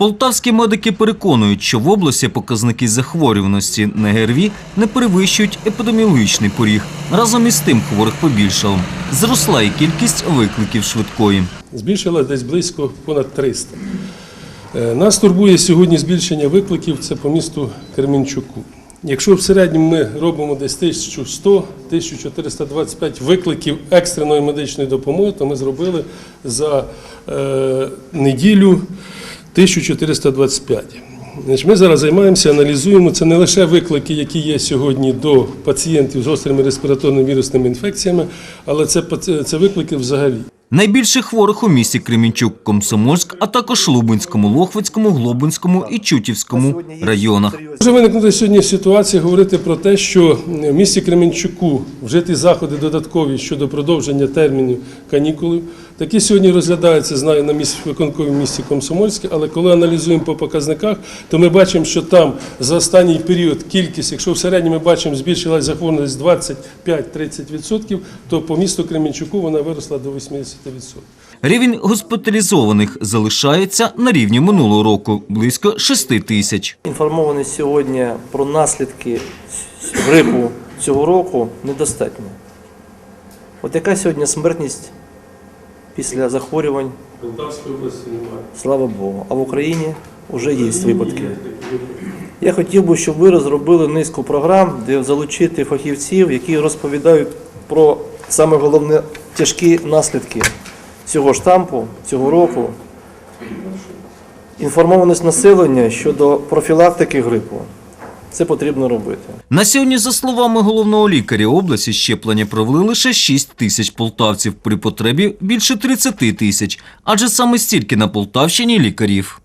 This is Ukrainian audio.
Полтавські медики переконують, що в області показники захворюваності на ГРВІ не перевищують епідеміологічний поріг. Разом із тим хворих побільшало. Зросла і кількість викликів швидкої. збільшилась десь близько понад 300. Е, Нас турбує сьогодні збільшення викликів це по місту Кременчуку. Якщо в середньому ми робимо десь 1100-1425 викликів екстреної медичної допомоги, то ми зробили за е, неділю 1425. Значить, ми зараз займаємося, аналізуємо. Це не лише виклики, які є сьогодні до пацієнтів з гострими респіраторними вірусними інфекціями, але це, це виклики взагалі. Найбільше хворих у місті Кремінчук, Комсомольськ, а також Лубенському, Лохвицькому, Глобинському і Чутівському районах. Може виникнути сьогодні ситуація говорити про те, що в місті Кременчуку вжиті заходи додаткові щодо продовження термінів канікулів. Такі сьогодні розглядаються, знаю, на місці виконкові місті Комсомольське, але коли аналізуємо по показниках, то ми бачимо, що там за останній період кількість, якщо в середньому ми бачимо, збільшилась захворюваність 25-30%, то по місту Кременчуку вона виросла до 80%. Рівень госпіталізованих залишається на рівні минулого року – близько 6 тисяч. Інформованість сьогодні про наслідки грипу цього року недостатньо. От яка сьогодні смертність після захворювань, Полтавської області немає. слава Богу, а в Україні вже є випадки. Я хотів би, щоб ви розробили низку програм, де залучити фахівців, які розповідають про саме головне тяжкі наслідки цього штампу, цього року. Інформованість населення щодо профілактики грипу. Це потрібно робити. На сьогодні, за словами головного лікаря області, щеплення провели лише 6 тисяч полтавців, при потребі більше 30 тисяч, адже саме стільки на Полтавщині лікарів.